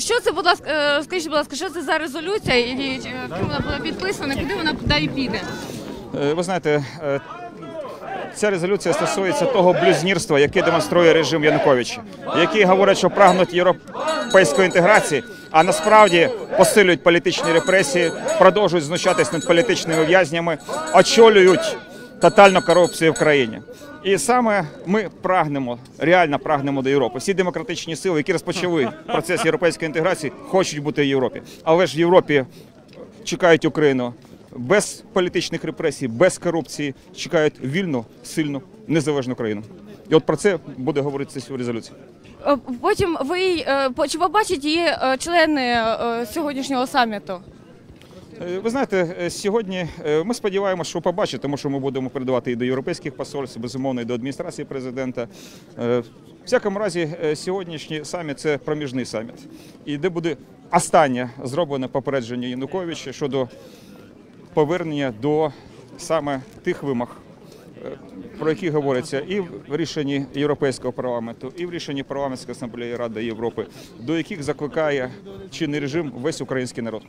Що це, будь ласка, е, скажіть, будь ласка, що це за резолюція і чи ким вона була підписана, куди вона далі піде? Е, Ви знаєте, е, ця резолюція стосується того блюзнірства, яке демонструє режим Януковича, які говорять, що прагнуть європейської інтеграції, а насправді посилюють політичні репресії, продовжують знущатись над політичними в'язнями, очолюють тотальну корупцію в країні. І саме ми прагнемо, реально прагнемо до Європи. Всі демократичні сили, які розпочали процес європейської інтеграції, хочуть бути в Європі. Але ж в Європі чекають Україну без політичних репресій, без корупції, чекають вільну, сильну, незалежну країну. І от про це буде говоритися в резолюції. Е, Потім ви е, чи побачать її е, члени сьогоднішнього саміту? Е, Ви знаєте, е, сьогодні е, ми сподіваємося, що побачить, тому що ми будемо передавати і до європейських посольств, безумовно, і до адміністрації президента. В всякому разі, сьогоднішній саміт це проміжний саміт, і де буде останнє зроблене попередження Януковича щодо повернення до саме тих вимог. Про які говориться і в рішенні Європейського парламенту, і в рішенні парламентської асамблеї Ради Європи, до яких закликає чинний режим весь український народ.